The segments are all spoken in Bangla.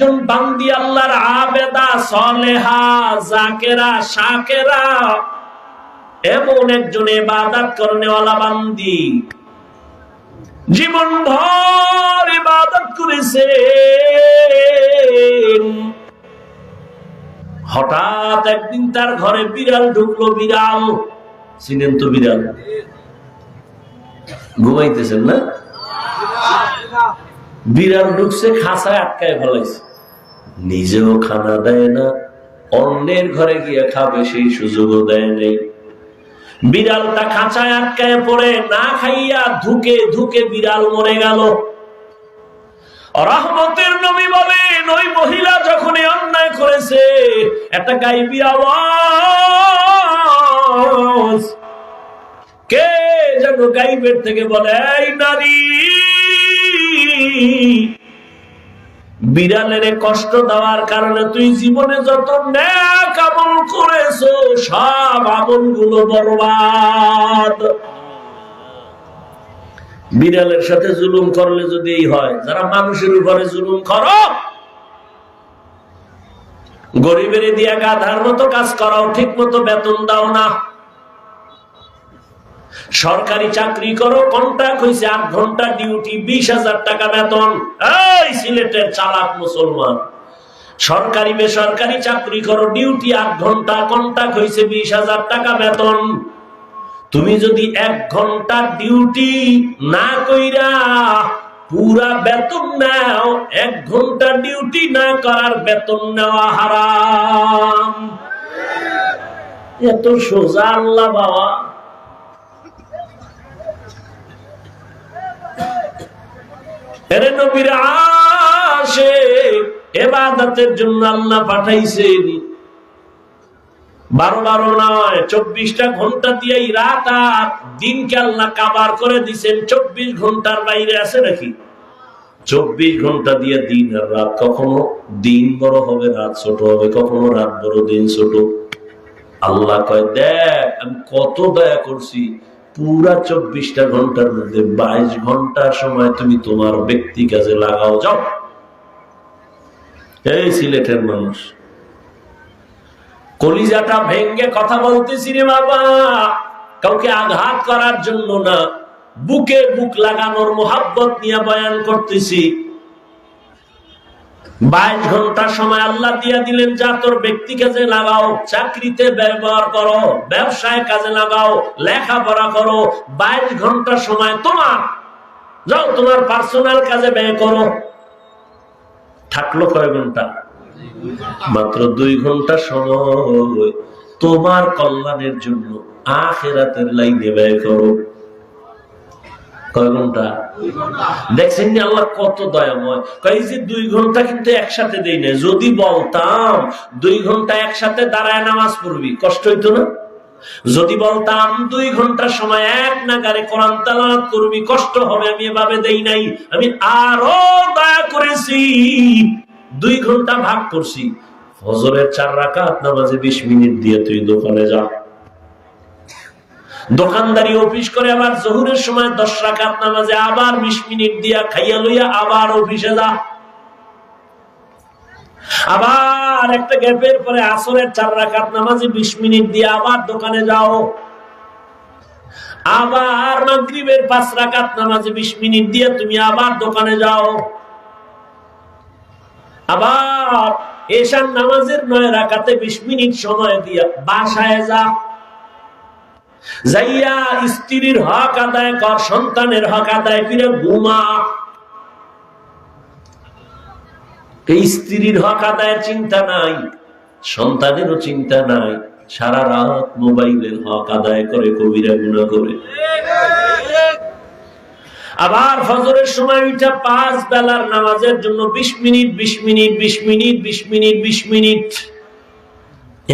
একজন বান্দি আল্লাহর আবেদা, সলেহা, জাকেরা, শাকেরা, এমন একজন এবাদাত করনেওয়ালা বান্দি। জীবন ভর ইবাদত করেছে হঠাৎ একদিন তার ঘরে বিড়াল ঢুকলো, বিড়াল। চিনেন তো বিড়াল। ঘুমাইতেছেন না? বিড়াল ঢুকছে, খাঁচায় আটকায় ফেলাইছে। নিজেও খানা দেয় না, অন্যের ঘরে গিয়ে খাবে সেই সুযোগও দেয় নেই। বিড়ালটা খাঁচায় আটকায় পড়ে, না খাইয়া ধুকে ধুকে বিড়াল মরে গেল। রহমতের নবী বলেন, ওই মহিলা যখন অন্যায় করেছে, একটা গাইবি আওয়াজ। কে যেন গাইবের থেকে বলে, এই নারী বিড়ালের কষ্ট দেওয়ার কারণে তুই জীবনে যত ন্যাক আমল করেছ, সব আমলগুলো বরবাদ। বিড়ালের সাথে জুলুম করলে যদি এই হয়, যারা মানুষের উপরে জুলুম করো, গরিবের দিয়া গাধার মতো কাজ করাও ঠিক মতো বেতন দাও না। সরকারি চাকরি করো কন্ট্রাক্ট হয়েছে আট ঘণ্টা ডিউটি বিশ হাজার টাকা বেতন। এই সিলেটের চালাক মুসলমান। সরকারি বেসরকারি চাকরি করো ডিউটি আট ঘণ্টা কন্ট্রাক্ট হয়েছে বিশ হাজার টাকা বেতন। তুমি যদি এক ঘণ্টা ডিউটি না কইরা পুরা বেতন নাও, এক ঘণ্টা ডিউটি না করার বেতন নেওয়া হারাম। এত সোজা আল্লাহ বাবা। এরে নবীর আসে জন্য আল্লাহ পাঠাইছেন। বারো বারো নয়, চব্বিশটা ঘণ্টা দিয়েই রাত আর দিনকে আল্লাহ কাবার করে দিছেন। চব্বিশ ঘণ্টার বাইরে আছে নাকি? চব্বিশ ঘণ্টা দিয়ে দিন আর রাত। কখনো দিন বড় হবে, রাত ছোট হবে। কখনো রাত বড়, দিন ছোট। আল্লাহ কয়, দেখ, আমি কত দয়া করছি। পুরা চব্বিশটা ঘণ্টার মধ্যে বাইশ ঘণ্টার সময় তুমি তোমার ব্যক্তি কাজে লাগাও, যাও। এই সিলেটের মানুষ। কলিজাটা ভেঙ্গে কথা বলতেছি রে বাবা। কাউকে আঘাত করার জন্য না, বুকে বুক লাগানোর মোহাব্বত নিয়ে বয়ান করতেছি। বাইশ ঘণ্টা সময় আল্লাহ দিয়া দিলেন, যা তোর ব্যক্তি কাজে লাগাও, চাকরিতে ব্যবহার করো, ব্যবসায় কাজে লাগাও, লেখাপড়া করো, বাইশ ঘণ্টা সময় তোমার, যাও তোমার পার্সোনাল কাজে ব্যয় করো। থাকল কয় ঘণ্টা? মাত্র দুই ঘণ্টা সময়। তোমার কল্যাণের জন্য আখেরাতের লাইনে ব্যয় করো। দেখছেন আল্লাহ কত দয়াময়। যে দুই ঘণ্টা কিন্তু একসাথে দেই না যদি বলতাম, দুই ঘণ্টা একসাথে দাঁড়ায় নামাজ পড়বি, কষ্ট হইতো না? যদি বলতাম, দুই সময় এক নাগারে কোরআন তালাত করবি, কষ্ট হবে, আমি এভাবে দেই নাই। আমি আরও দয়া করেছি। দুই ঘণ্টা ভাগ করছি। ফজরের চার রাখা রাকাত নামাজে বিশ মিনিট দিয়ে তুই দোকানে যা। দোকানদারি অফিস করে আবার জহুরের সময় দশ রাকাত নামাজে আবার বিশ মিনিট দিয়া খাইয়া লইয়া আবার অফিসে যা। আবার একটা গ্যাপের পরে আসরের চার রাকাত নামাজে বিশ মিনিট দিয়ে আবার দোকানে যাও। আবার মাগরিবের পাঁচ রাকাত নামাজে বিশ মিনিট দিয়ে তুমি আবার দোকানে যাও। আবার এশার নামাজের নয় রাকাতে বিশ মিনিট সময় দিয়া বাসায় যা। যাইয়া স্ত্রীর হক আদায় কর, সন্তানের হক আদায় করে ঘুমা। এই স্ত্রীর হক আদায়ের চিন্তা নাই, সন্তানেরও চিন্তা নাই, সারা রাত মোবাইলের হক আদায় করে, কবিরা গুণা করে। আবার ফজরের সময় উঠা পাঁচ বেলার নামাজের জন্য বিশ মিনিট বিশ মিনিট বিশ মিনিট বিশ মিনিট বিশ মিনিট।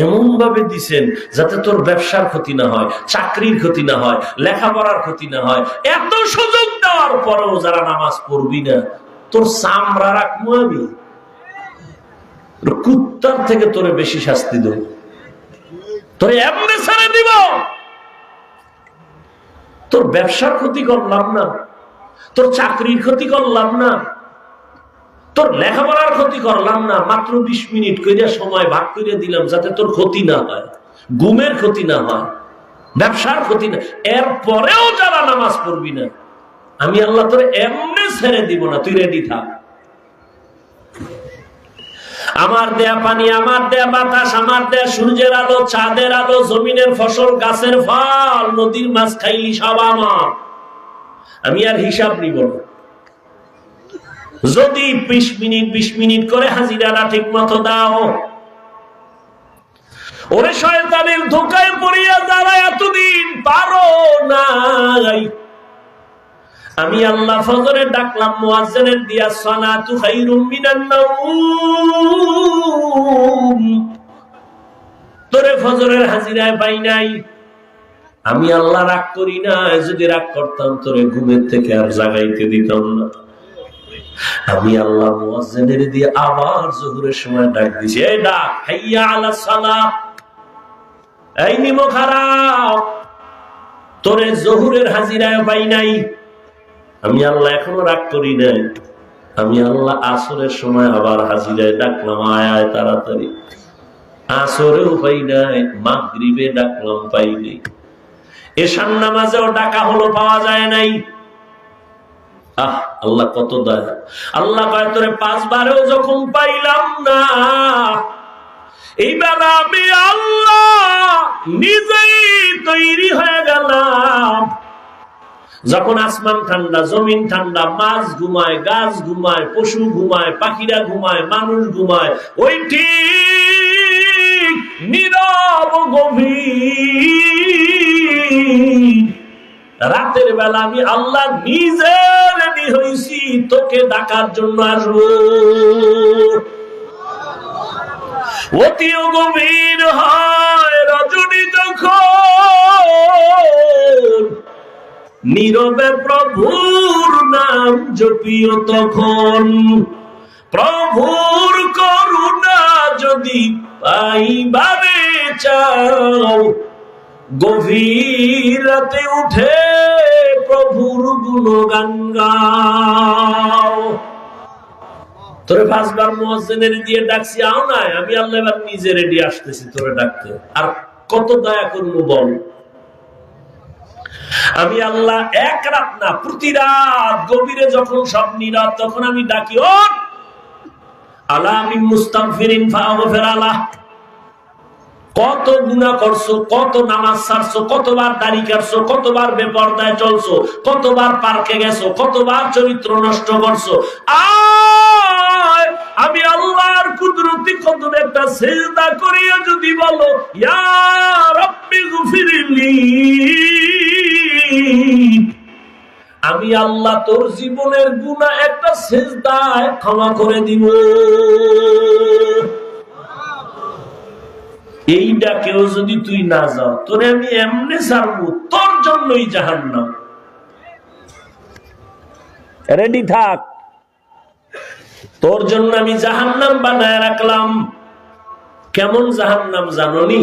এমন ভাবে দিছেন যাতে তোর ব্যবসার ক্ষতি না হয়, চাকরির ক্ষতি না হয়, লেখাপড়ার ক্ষতি না হয়। এত সুযোগ দেওয়ার পরেও যারা নামাজ পড়বি না, তোর চামড়া রাখব আমি। কুত্তার থেকে তোরে বেশি শাস্তি দেব। তোরে এমনি ছেড়ে দিব। তোর ব্যবসার ক্ষতি করলাম না, তোর চাকরির ক্ষতি করলাম না। তোর লেখাপড়ার ক্ষতি করলাম না, মাত্র বিশ মিনিট কইরা সময় ভাগ করে দিলাম যাতে তোর ক্ষতি না হয়, ঘুমের ক্ষতি না হয়, ব্যবসার ক্ষতি না এরপরেও যারা নামাজ পড়বি না, আমি আল্লাহ তোর এমনি ছেড়ে দিব না, তুই রেডি থাক। আমার দেয়া পানি, আমার দেয়া বাতাস, আমার দেয়া সূর্যের আলো, চাঁদের আলো, জমিনের ফসল, গাছের ফল, নদীর মাছ খাইলি সব আমার। আমি আর হিসাব নিব না। যদি বিশ মিনিট বিশ মিনিট করে হাজিরারা ঠিক মতো দাও। ওরে শয়তানের ধোকায় পড়িয়া যারা এতদিন পারো নাই। আমি আল্লাহ ফজরে ডাকলাম, মুয়াজ্জিনের দিয়া, সালাতু খাইরুম মিনান নাওম। তোরে ফজরের হাজিরায় পাই নাই। আমি আল্লাহ রাগ করি না যদি রাগ করতাম তোরে ঘুমের থেকে আর জাগাইতে দিতাম না। আমি আল্লাহ মুয়াজ্জিনের দিয়ে আবার জোহরের সময় ডাক দিছি এই ডাক, হাইয়া আলা সালাহ এই নিমো খারাপ তোরে জহুরের হাজিরায় পাই নাই। আমি আল্লাহ এখনও রাগ করি নাই। আমি আল্লাহ আসরের সময় আবার হাজিরায় ডাকলাম, আয় আয়, তাড়াতাড়ি। আসরেও পাই নাই, মাগরিবে ডাকলাম, পাই নাই। এশান নামাজেও ডাকা হলো, পাওয়া যায় নাই। আহ, আল্লাহ কত দয়া। আল্লাহ কয় তোরে পাঁচবারেও যখন পাইলাম না, এইবার আমি আল্লাহ নিজেই তৈরি হয়ে গেলাম। যখন আসমান ঠান্ডা, জমিন ঠান্ডা, মাছ ঘুমায়, গাছ ঘুমায়, পশু ঘুমায়, পাখিরা ঘুমায়, মানুষ ঘুমায়, ওই ঠিক নীরব গভীর। রাতের বেলা আমি আল্লাহ নিজে রেডি হয়েছি তোকে ডাকার জন্য আসব। অতিও গভীর হয় রজনী যখন, নীরবে প্রভুর নাম জপিও তখন। প্রভুর করুণা যদি পাইবারে চাও গভীর রাতে উঠে প্রভুর গুণগান গাও। তোরে পাঁচবার মোয়াজ্জেনের দিয়ে ডাকছি, আও নাই, আমি আল্লাহ এবার নিজে রেডি আসতেছি তোরে ডাকতে। আর কত দয়া করব বল? আমি আল্লাহ এক রাত না প্রতি রাত গভীরে যখন সব নীরব, তখন আমি ডাকি ও আল্লাহ আমি মুস্তাগফিরিন ফাগফির আলাহ কত গুণা করছ, কত নামাজ ছাড়ছো, কতবার দাড়ি কাটছো, কতবার বেপর্দায় চলছো, কতবার পার্কে গেছো, কতবার চরিত্র নষ্ট করছ। আমি আল্লাহর কুদরতি কদম একটা সেজদা করিয়া যদি বলো গফিরলি। আমি আল্লাহ তোর জীবনের গুণা একটা সেজদায় ক্ষমা করে দিব। এই ডাকেও যদি তুই না যাও তোরে আমি এমনি ছাড়বো তোর জন্যই জাহান নাম রেডি থাক। তোর জন্য আমি জাহান্নাম বানায় রাখলাম। কেমন জাহান্নাম জাননি?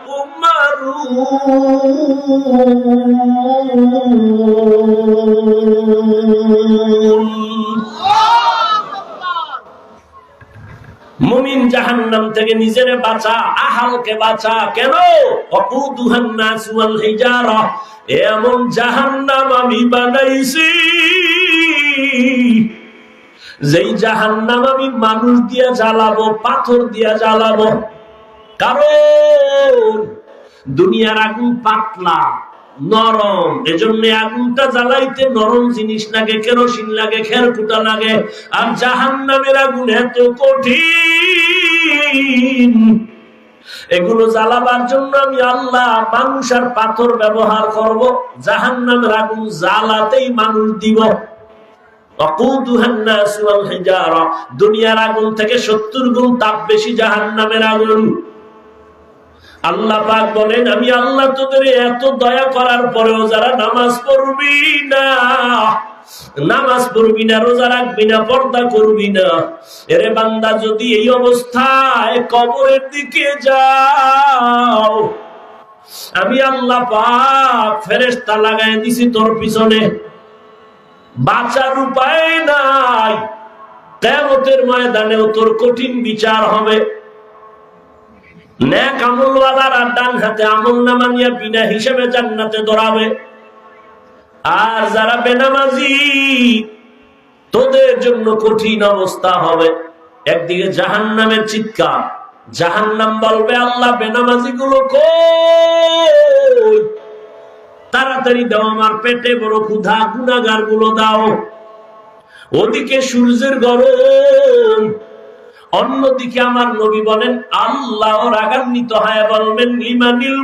মুমিন জাহান্নাম থেকে নিজের বাঁচা, আহালকে বাঁচা। কেন? অকুদুহান নাস ওয়াল হিজারা। এমন জাহান্নাম আমি বানাইছি, যেই জাহান্নাম আমি মানুষ দিয়া জ্বালাবো, পাথর দিয়া জ্বালাবো। কারণ দুনিয়ার আগুন পাতলা, নরম। এজন্য আগুনটা জ্বালাইতে নরম জিনিস লাগে, কেরোসিন লাগে খের কুটা লাগে। আর জাহান নামের আগুন এত কঠিন। এগুলো জ্বালাবার জন্য আমি আল্লাহ মানুষ আর পাথর ব্যবহার করব। জাহান নামের আগুন জ্বালাতেই মানুষ দিব। দুনিয়ার আগুন থেকে সত্তর গুণ তাপ বেশি জাহান নামের আগুন। আল্লাহ পাক বলেন, আমি আল্লাহ তোদের এত দয়া করার পরেও যারা নামাজ পড়বি না, নামাজ পড়বি না, রোজা রাখবি না, পর্দা করবি না, এরে বান্দা, যদি এই অবস্থায় কবরের দিকে যাও, আমি আল্লাহ পাক ফেরেস্তা লাগাই দিছি তোর পিছনে। বাঁচার উপায় নাই। কেমতের ময়দানেও তোর কঠিন বিচার হবে। ন্যাক আমলওয়ালারা ডান হাতে আমল নামা নিয়ে বিনা হিসেবে জান্নাতে দৌড়াবে। আর যারা বেনামাজি, তোদের জন্য কঠিন অবস্থা হবে। একদিকে জাহান নামের চিৎকার জাহান নাম বলবে, আল্লাহ বেনামাজি গুলো তাড়াতাড়ি দাও আমার পেটে, বড় ক্ষুধা গুণাগারগুলো দাও। ওদিকে সূর্যের গরম অন্যদিকে আমার নবী বলেন আল্লাহ রাগান্বিত হয় বলবেন, লিমানিল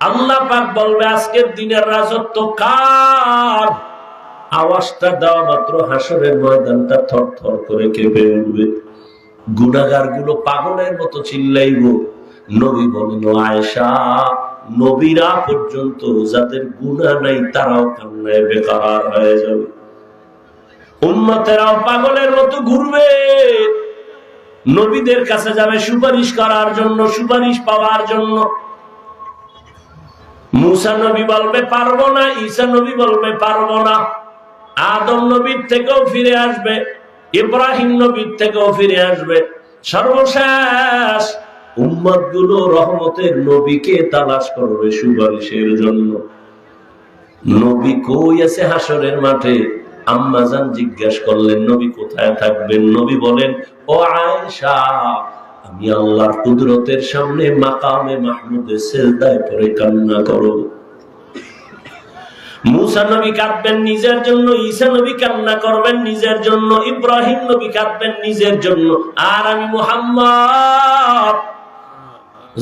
আল্লাহ পাক বলবে, আজকের দিনের রাজত্ব কার? আওয়াজটা দেওয়া মাত্র হাসরের ময়দানটা থর থর করে কেঁপে উঠবে। গুনাগারগুলো পাগলের মতো চিল্লাইব। নবী বলেন, "ও আয়েশা, নবীরা পর্যন্ত যাদের গুণা নাই, তারাও কান্নায় বেকার হয়ে যাবে। উন্মতেরাও পাগলের মতো ঘুরবে। নবীদের কাছে যাবে সুপারিশ করার জন্য, সুপারিশ পাওয়ার জন্য। মুসা নবী বলবে, পারব না, ঈসা নবী বলবে, পারব না। আদম নবীর থেকেও ফিরে আসবে, ইব্রাহিম নবীর থেকেও ফিরে আসবে। সর্বশেষ উম্মতগুলো রহমতের নবীকে তালাশ করবে সুপারিশের জন্য। নবী কই আছে হাসরের মাঠে? আম্মাজান জিজ্ঞাসা করলেন, নবী কোথায় থাকবেন? নবী বলেন, ও আয়েশা, আমি আল্লাহর কুদরতের সামনে মাকামে মাহমুদের সেজদায় পড়ে কান্না করব মুসা নবী কাঁদবেন, নিজের জন্য, ঈসা নবী কান্না করবেন, নিজের জন্য, ইব্রাহিম নবী কাঁদবেন, নিজের জন্য। আর আমি মুহাম্মদ,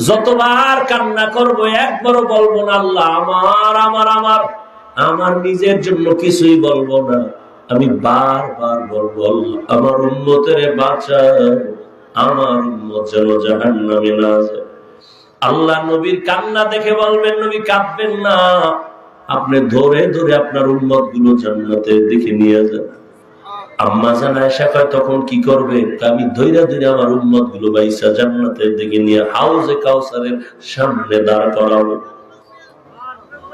যতবার কান্না করব, একবারও বলব না, আল্লাহ আমার আমার আমার। আমার নিজের জন্য কিছুই বলব না। আমি বারবার বলব আমার উন্মতের বাঁচা আমার উন্মত যেন জাহান নামে না যায়। আল্লাহ নবীর কান্না দেখে বলবেন, নবী কাঁদবেন না। আপনি ধরে ধরে আপনার উন্মতগুলো জান্নাতের দিকে নিয়ে যান। আম্মা জান আয়সা কয়, তখন কি করবে? আমি ধৈরা ধৈরা আমার উম্মতগুলো বাইসা জান্নাতের দিকে নিয়ে হাউজে কাউসারের সামনে দাঁড় করাবো।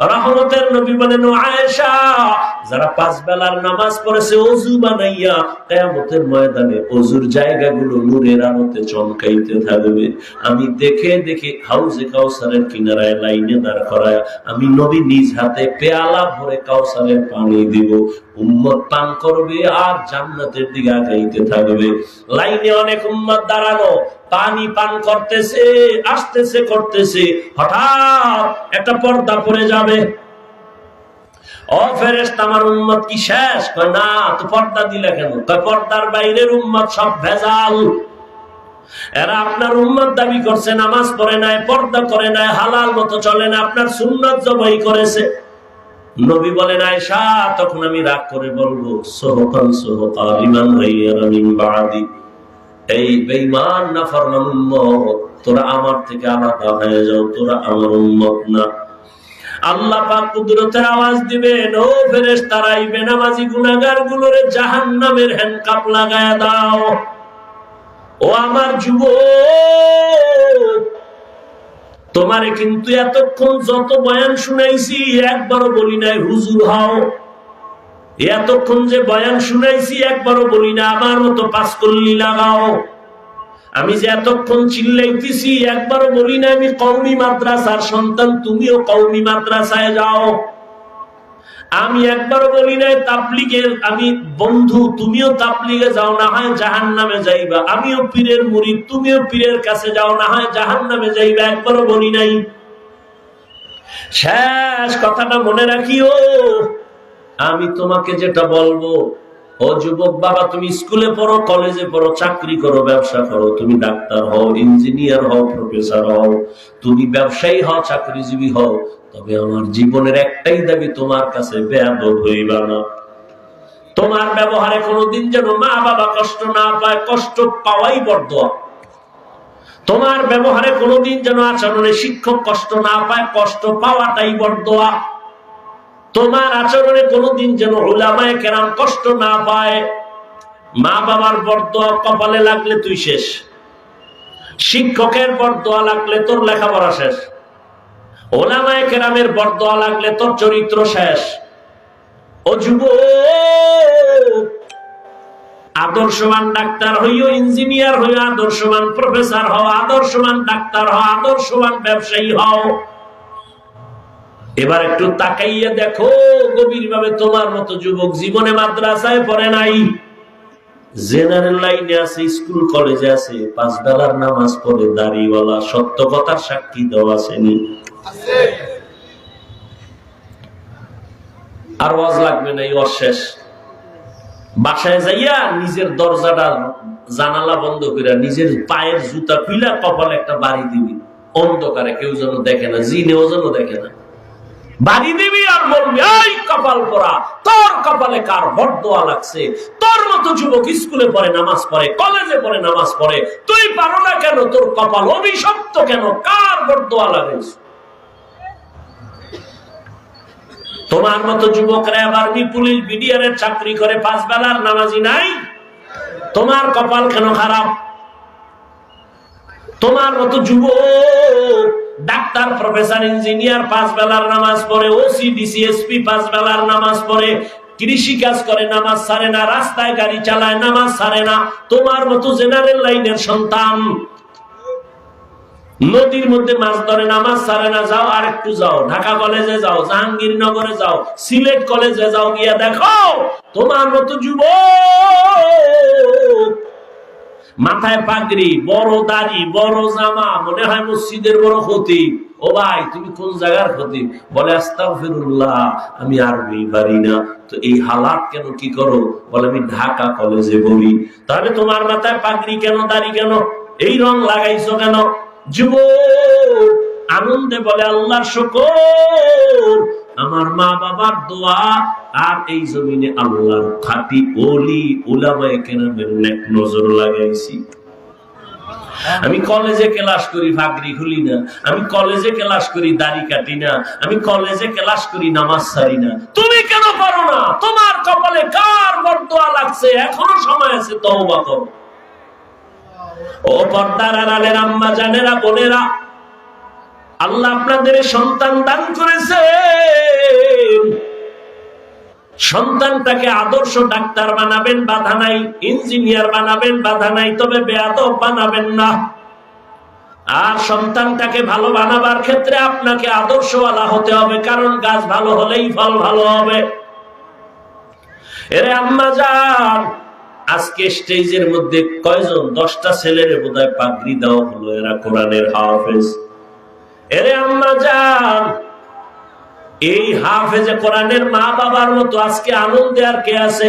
রহমতের নবী বলেন আয়েশা, যারা পাঁচ বেলার নামাজ পড়েছে, অজু বানাইয়া কিয়ামতের ময়দানে অজুর জায়গাগুলো নূরের আলোতে চমকাইতে থাকবে। আমি দেখে দেখে হাউজে কাউসারের কিনারায় লাইনে দাঁড় করায়, আমি নবী নিজ হাতে পেয়ালা ভরে কাউসারের পানি দিব। উম্মত পান করবে আর জান্নাতের দিকে আগাইতে থাকবে। লাইনে অনেক উম্মত দাঁড়ানো পানি পান করতেছে, আসতেছে, করতেছে, হঠাৎ একটা পর্দা পড়ে যাবে। ও ফেরেস্ত আমার উম্মত কি শেষ? না, তো পর্দা দিলে কেন? পর্দার বাইরের উম্মত সব ভেজাল। এরা আপনার উম্মত দাবি করছে, নামাজ পড়ে নাই, পর্দা করে নাই, হালাল মতো চলে না, আপনার সুন্নত জবাই করেছে। নবী বলেন আয়সা তখন আমি রাগ করে বলব সোহকান সোহকা ইমান মিন বাদি এই বেঈমান না ফরমান উম্মত, তোরা আমার থেকে আলাদা হয়ে যাও, তোরা আমার উম্মত না। আল্লাহ পাক কুদরতের আওয়াজ দিবেন, ও এই বেনামাজি হ্যান্ডকাপ লাগায়া দাও। ও আমার যুবক, তোমারে কিন্তু এতক্ষণ যত বয়ান শুনাইছি, একবারও বলি নাই, হুজুর হও। এতক্ষণ যে বয়ান শুনাইছি, একবারও বলি না, আমার মতো পাস করলি লাগাও। আমি যে এতক্ষণ চিল্লাইতেছি, একবারও বলি না, আমি কৌমি মাদ্রাসার সন্তান, তুমিও কৌমি মাদ্রাসায় যাও। আমি একবারও বলি নাই, তাবলিগের আমি বন্ধু, তুমিও তাবলিগে যাও, না হয় জাহান নামে যাইবা। আমিও পীরের মুড়ি তুমিও পীরের কাছে যাও, না হয় জাহান নামে যাইবা, একবারও বলি নাই। শেষ কথাটা মনে রাখিও আমি তোমাকে যেটা বলব, ও যুবক বাবা, তুমি স্কুলে পড়ো, কলেজে পড়ো, চাকরি করো, ব্যবসা করো, তুমি ডাক্তার হও, ইঞ্জিনিয়ার হও, প্রফেসর হও, তুমি ব্যবসায়ী হও, চাকরিজীবী হও, তবে আমার জীবনের একটাই দাবি, তোমার কাছে বেয়াদব হইবা না। তোমার ব্যবহারে কোনোদিন যেন মা বাবা কষ্ট না পায়, কষ্ট পাওয়াই বর্দোয়া তোমার ব্যবহারে কোনোদিন যেন আচরণে শিক্ষক কষ্ট না পায়, কষ্ট পাওয়াটাই বর্দোয়া তোমার আচরণে কোনোদিন যেন ওলামায় কেরাম কষ্ট না পায়। মা বাবার বরদোয়া কপালে লাগলে তুই শেষ। শিক্ষকের বরদোয়া লাগলে তোর লেখাপড়া শেষ। ওলামায় কেরামের বরদোয়া লাগলে তোর চরিত্র শেষ। ও যুব আদর্শবান ডাক্তার হইও ইঞ্জিনিয়ার হইও আদর্শমান প্রফেসর হও আদর্শমান ডাক্তার হও আদর্শমান ব্যবসায়ী হও। এবার একটু তাকাইয়া দেখো গভীর ভাবে তোমার মতো যুবক জীবনে মাদ্রাসায় পড়ে নাই। জেনারেল লাইনে আছে স্কুল কলেজে আছে পাঁচ বেলার নামাজ পড়ে দাড়িওয়ালা সত্য কথার সাক্ষী দেওয়া আসেনি। আর ওয়াজ লাগবে না এই অশেষ বাসায় যাইয়া নিজের দরজাটা জানালা বন্ধ করে নিজের পায়ের জুতা পিলা কপালে একটা বাড়ি দিবি। অন্ধকারে কেউ যেন দেখে না জিনেও যেন দেখে না। বাড়ি দিবি আর বলবি এই কপাল পরা তোর কপালে কার বরদোয়া লাগছে? তোর মতো যুবক স্কুলে পড়ে, নামাজ পড়ে, কলেজে পড়ে, নামাজ পড়ে। তুই পারো না কেন? তোর কপাল অভিশপ্ত কেন? কার বরদোয়া লাগাইছে তোমার মতো যুবকরা এবার পুলিশ বিডিআরের চাকরি করে, পাঁচ বেলার নামাজি নাই? তোমার কপাল কেন খারাপ? তোমার মতো যুবক ডাক্তার, প্রফেসর, ইঞ্জিনিয়ার, পাঁচ বেলার নামাজ পড়ে ওসি ডিসিএসপি পাঁচ বেলার নামাজ পড়ে, কৃষি কাজ করে, নামাজ সারে না, রাস্তায় গাড়ি চালায়, নামাজ সারে না। তোমার মতো জেনারেল লাইনের সন্তান। নদীর মধ্যে মাছ ধরে, নামাজ সারে না, যাও আর একটু যাও। ঢাকা কলেজে যাও, জাহাঙ্গীরনগরে যাও, সিলেট কলেজে যাও, গিয়া দেখো, তোমার মতো যুবক মাথায় পাগড়ি, বড় দাড়ি, বড় জামা, মনে হয় মসজিদের বড় ক্ষতি। ও ভাই, তুমি কোন জায়গার ক্ষতি? বলে, আস্তাগফিরুল্লাহ, আমি আরবি পারি না। তো এই হালাত কেন কি করো? বলে, আমি ঢাকা কলেজে বলি তাহলে তোমার মাথায় পাগড়ি কেন, দাড়ি কেন? এই রং লাগাইছো কেন? যুব আনন্দে বলে, আল্লাহর শুকর। আমার মা বাবার দোয়া আর এই জমিনে আল্লাহর খাটি ওলি, উলামায়ে কেরামের নেক নজর লাগাইছি। আমি কলেজে ক্লাস করি ফাগরি খুলি না। আমি কলেজে ক্লাস করি, দাড়ি কাটি না। আমি কলেজে ক্লাস করি, নামাজ সারি না। তুমি কেন পারো না? তোমার কপালে কার বরদোয়া লাগছে? এখনও সময় আছে, তওবা করো। ও পর্দার আড়ালের আম্মা, জানেরা, বোনেরা, আল্লাহ আপনাদের সন্তান দান করেছে সন্তানটাকে আদর্শ ডাক্তার বানাবেন, বাধা নাই, ইঞ্জিনিয়ার বানাবেন, বাধা নাই, তবে বেয়াদব বানাবেন না। আর সন্তানটাকে ভালো বানাবার ক্ষেত্রে আপনাকে আদর্শওয়ালা হতে হবে, কারণ গাছ ভালো হলেই ফল ভালো হবে। এরে আম্মা যান আজকে স্টেজের মধ্যে কয়জন? দশটা ছেলের বোধহয় পাগড়ি দেওয়া হলো এরা কোরআনের হাফেজ। এরে আম্মা যান এই হাফেজে কোরআনের মা বাবার মতো আজকে আনন্দে আর কে আছে?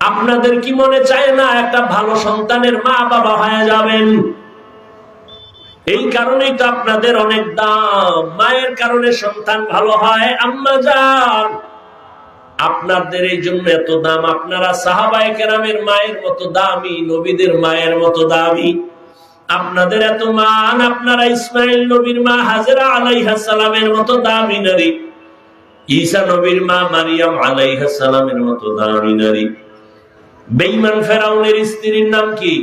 আপনাদের কি মনে চায় না একটা ভালো সন্তানের মা বাবা হয়ে যাবেন? এই কারণেই তো আপনাদের অনেক দাম। মায়ের কারণে সন্তান ভালো হয়। আম্মা যান, আপনাদের এই জন্য এত দাম। আপনারা সাহাবায় কেরামের মায়ের মতো দামি, নবীদের মায়ের মতো দামি। আপনাদের এত মান আপনারা ইসমাইল নবীর মা হাজরা আলাইহা সালামের মতো দামি নারী। ঈসা নবীর মা মারিয়াম আলাইহা সালামের মতো দামি নারী। বেঈমান ফেরাউনের স্ত্রীর নাম কি?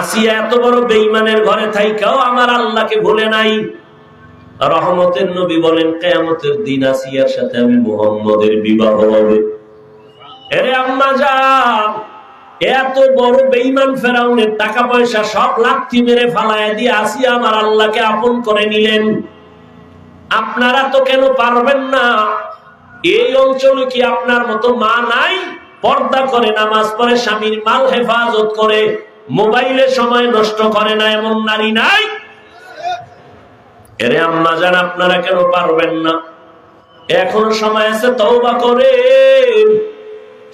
আসিয়া এত বড় বেঈমানের ঘরে থাইকাও আমার আল্লাহকে ভুলে নাই। রহমতের নবী বলেন, কেয়ামতের দিন আসিয়ার সাথে আমি মোহাম্মদের বিবাহ হবে। এরে আম্মা যান এত বড় বেইমান ফেরাউনের টাকা পয়সা সব লাথি মেরে ফালায় দিয়ে আসিয়া আমার আল্লাহকে আপন করে নিলেন। আপনারা তো কেন পারবেন না? এই অঞ্চলে কি আপনার মতো মা নাই? পর্দা করে, নামাজ পড়ে, স্বামীর মাল হেফাজত করে, মোবাইলে সময় নষ্ট করে না এমন নারী নাই? এরে আম্মা যান আপনারা কেন পারবেন না? এখনও সময় আছে, তওবা করেন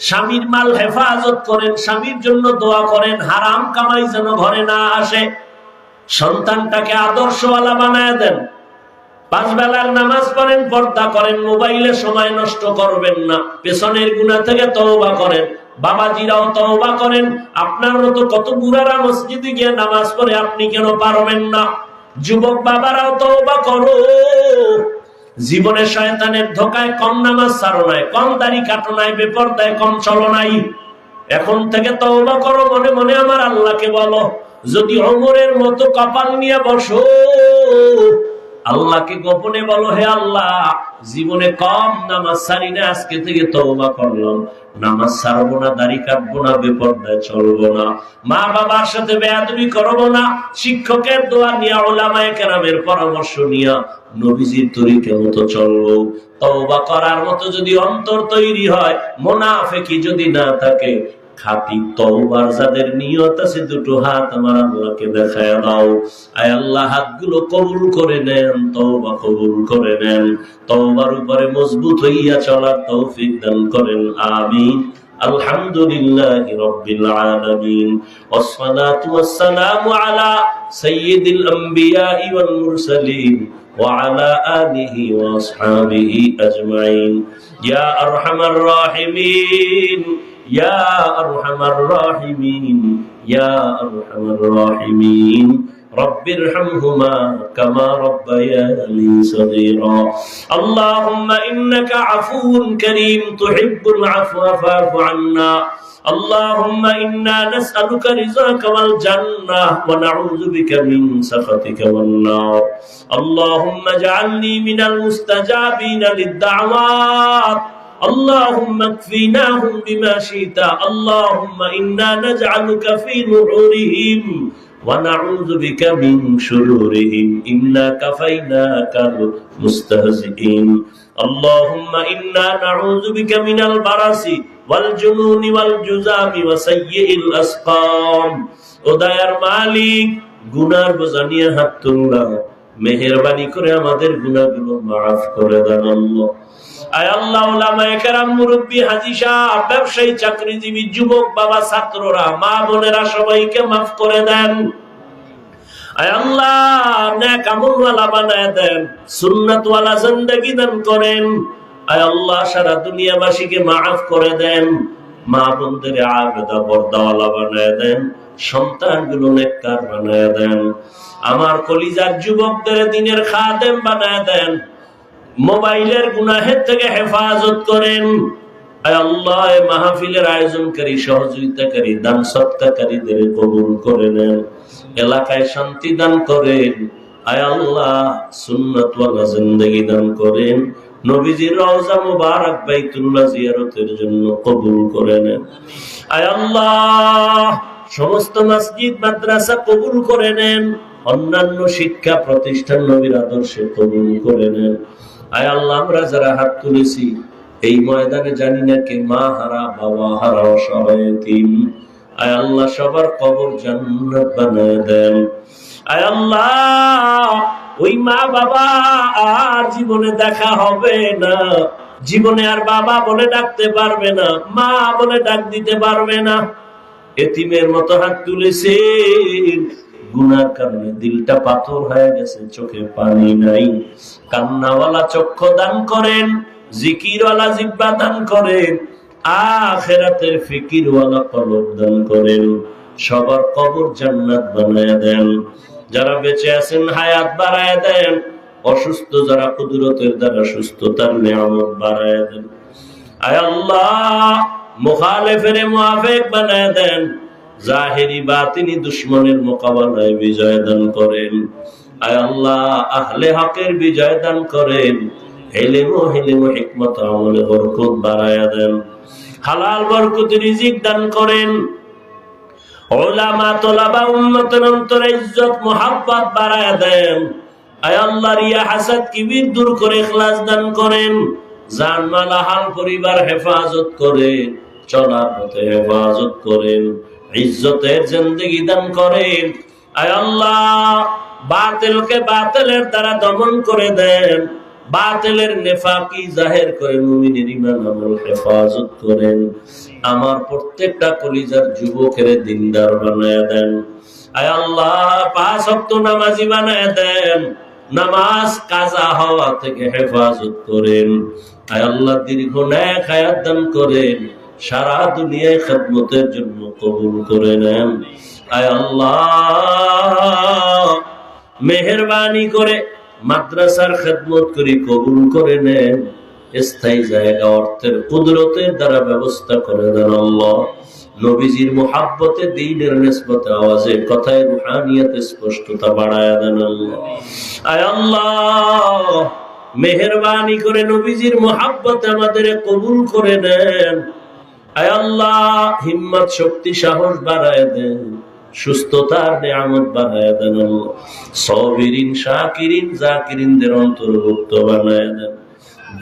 স্বামীর মাল হেফাজত করেন, স্বামীর জন্য দোয়া করেন, হারাম কামাই যেন ঘরে না আসে। সন্তানটাকে আদর্শওয়ালা বানায় দেন। নামাজ পড়েন, পর্দা করেন, মোবাইলে সময় নষ্ট করবেন না। পেছনের গুণা থেকে তওবা করেন। বাবাজিরাও তওবা করেন। আপনার মতো কত বুড়ারা মসজিদে গিয়ে নামাজ পড়ে আপনি কেন পারবেন না? যুবক বাবারাও তওবা করো। জীবনে শয়তানের ধোকায় কম নামাজ ছাড়ো নাই, কম দাড়ি কাটো নাই, বেপরদায় কম চলো নাই। এখন থেকে তওবা করো, মনে মনে আমার আল্লাহকে বলো, যদি অমরের মতো কপাল নিয়ে বসো আল্লাহকে গোপনে বলো, হে আল্লাহ, জীবনে কম নামাজ সারি না, আজকে থেকে তওবা করলাম। নামাজ ছাড়বো না, দাড়ি কাটবো না, বেপর্দায় চলবো না। মা বাবার সাথে বেয়াদবি করব না, শিক্ষকের দোয়া নিয়ে, ওলামায়ে কেরামের পরামর্শ নিয়ে নবীজির তরিকে মতো চলবো। তওবা করার মতো যদি অন্তর তৈরি হয়, মোনাফেকি যদি না থাকে খাঁটি তওবার যাদের নিয়ত আছে দুটো হাত আমার আল্লাহকে দেখায় দাও আয় আল্লাহ হাতগুলো কবুল করে নেন তওবা কবুল করে নেন তওবার উপরে মজবুত হইয়া চলার তৌফিক দান করেন আমিন الحمد لله رب العالمين والصلاة والسلام على سيد الأنبياء والمرسلين وعلى آله وأصحابه أجمعين يا أرحم الراحمين يا أرحم الراحمين يا أرحم الراحمين رب ارحمهما كما ربياني صغيرا اللهم إنك عفو كريم تحب العفو فاعف عنا اللهم إنا نسألك رزاك والجنة ونعوذ بك من سخطك والنار اللهم اجعلني من المستجابين للدعوات اللهم اكفيناهم بما شئت اللهم إنا نجعلك في نحورهم ونعوذ بك من شرورهم إنا كفيناك المستهزئين اللهم إنا نعوذ بك من البرس والجنون والجزام وسيء الأسقام উদয়ার মালিক গুনার বোঝা নিয়ে হাত তুললাম মেহরবানি করে আমাদের গুনাহগুলো মাফ করে দেন আল্লাহ ব্যবসায়ী, চাকরিজীবী, যুবক, বাবা, ছাত্ররা, মা বোনেরা সবাইকে মাফ করে দেন। আল্লাহ সারা দুনিয়াবাসীকে মাফ করে দেন। মা বোনদের বানায় দেন বানায় দেন। আমার কলিজার যুবকদের দিনের খাদেম বানায় দেন। মোবাইলের গুনাহের থেকে হেফাজত করেন। আল্লাহ মাহফিলের আয়োজনকারী, সহযোগিতাকারী, দান সত্তাকারীদের কবুল করে নেন। এলাকায় শান্তি দান করেন। আয় আল্লাহ দান করেন। নবীজির রওজা মুবারক বাইতুল্লাহ জিয়ারতের জন্য কবুল করে নেন। আয় আল্লাহ, সমস্ত মসজিদ, মাদ্রাসা কবুল করে নেন। অন্যান্য শিক্ষা প্রতিষ্ঠান নবীর আদর্শে কবুল করে নেন। আয় আল্লাহ, আমরা যারা হাত তুলেছি, এই ময়দানে জানি না কে মা হারা, বাবা হারা এতিম। আয় আল্লাহ, সবার কবর জান্নাত বানায় দেন। আয় আল্লাহ, ওই মা বাবা আর জীবনে দেখা হবে না। জীবনে আর বাবা বলে ডাকতে পারবে না, মা বলে ডাক দিতে পারবে না। এতিমের মতো হাত তুলেছে গুনার কারণে দিলটা পাথর হয়ে গেছে, চোখে পানি নাই। কান্নাওয়ালা চক্ষু দান করেন, জিকিরওয়ালা জিব্বা দান করেন, আখেরাতের ফিকিরওয়ালা কলব দান করেন। সবার কবর জান্নাত বানায় দেন। যারা বেঁচে আছেন, হায়াত বাড়ায় দেন। অসুস্থ যারা কুদরতের দ্বারা সুস্থতার নিয়ামত বাড়ায় দেন। আয় আল্লাহ, মুখালেফের মুআফিক বানায় দেন। জাহেরি বাতিনি দুশ্মনের মোকাবেলায় বিজয় দান করেন। আয় আল্লাহ, আহলে হকের বিজয় দান করেন। হেলেমো হেলেমো হিকমত, আমলে বরকত দেন। হালাল বরকত রিজিক দান করেন। ওলামা, তোলাবা অন্তরে ইজ্জত, মোহাব্বত দেন। আয় আল্লাহ, রিয়া হাসাদ, কিবির দূর করে দান করেন। জানমাল, আহাল পরিবার হেফাজত করে, চলার পথে হেফাজত করেন। ইজ্জতের জিন্দেগি দান করেন। আয় আল্লাহ, বাতিলকে বাতিলের দ্বারা দমন করে দেন। বাতিলের নেফাকি জাহের করে মুমিনের ইমান আমল হেফাজত করেন। আমার প্রত্যেকটা কলিজার যুবকের দিনদার বানায় দেন। আয় আল্লাহ, পাঁচ ওয়াক্ত নামাজি বানায় দেন। নামাজ কাজা হওয়া থেকে হেফাজত করেন। আয় আল্লাহ, দীর্ঘ ন্যাক হায়াত দান করেন। সারা দুনিয়ায় খেদমতের জন্য কবুল করে নেন। মেহরবানি করে মাদ্রাসার খেদমত করি কবুল করে নেন। স্থায়ী জায়গা অর্থের কুদরতের দ্বারা ব্যবস্থা করে দেন আল্লাহ। নবীজির মোহাব্বতে, দিনের নিসবতে, আওয়াজে, কথায়, রুহানিয়াতে স্পষ্টতা বাড়ায় দেন আল্লাহ। আয় আল্লাহ, মেহরবানি করে নবীজির মোহাব্বত আমাদের কবুল করে নেন। আল্লাহ, হিম্মত, শক্তি, সাহস বাড়ায় দেন, সুস্থতার নিয়ামত বাড়ায় দেন সবিরিন, শাকিরিন, জাকিরিনদের অন্তর্ভুক্ত বানায় দেন।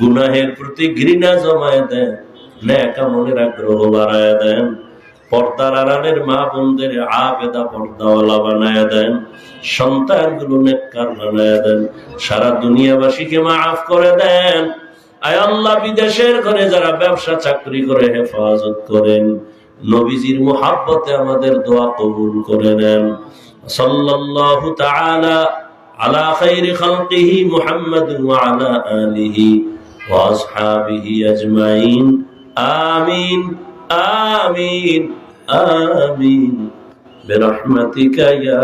গুনাহের প্রতি ঘৃণা জমায় দেন, ন্যাকা মনের আগ্রহ বাড়ায় দেন। পর্দার আড়ালের মা বোনদের আবেদা পর্দাওয়ালা বানায় দেন। সন্তানগুলো নেককার বানায় দেন। সারা দুনিয়াবাসীকে মাফ করে দেন। আয় আল্লাহ বিদেশের ঘরে যারা ব্যবসা চাকরি করে হেফাজত করেন নবীজির মোহাব্বতে আমাদের দোয়া কবুল করে নেন সাল্লাল্লাহু তাআলা আলা খাইরি খালকিহি মুহাম্মাদ ওয়া আলা আলিহি ওয়া আসহাবিহি আজমাইন আমিন আমিন আমিন برحمتك يا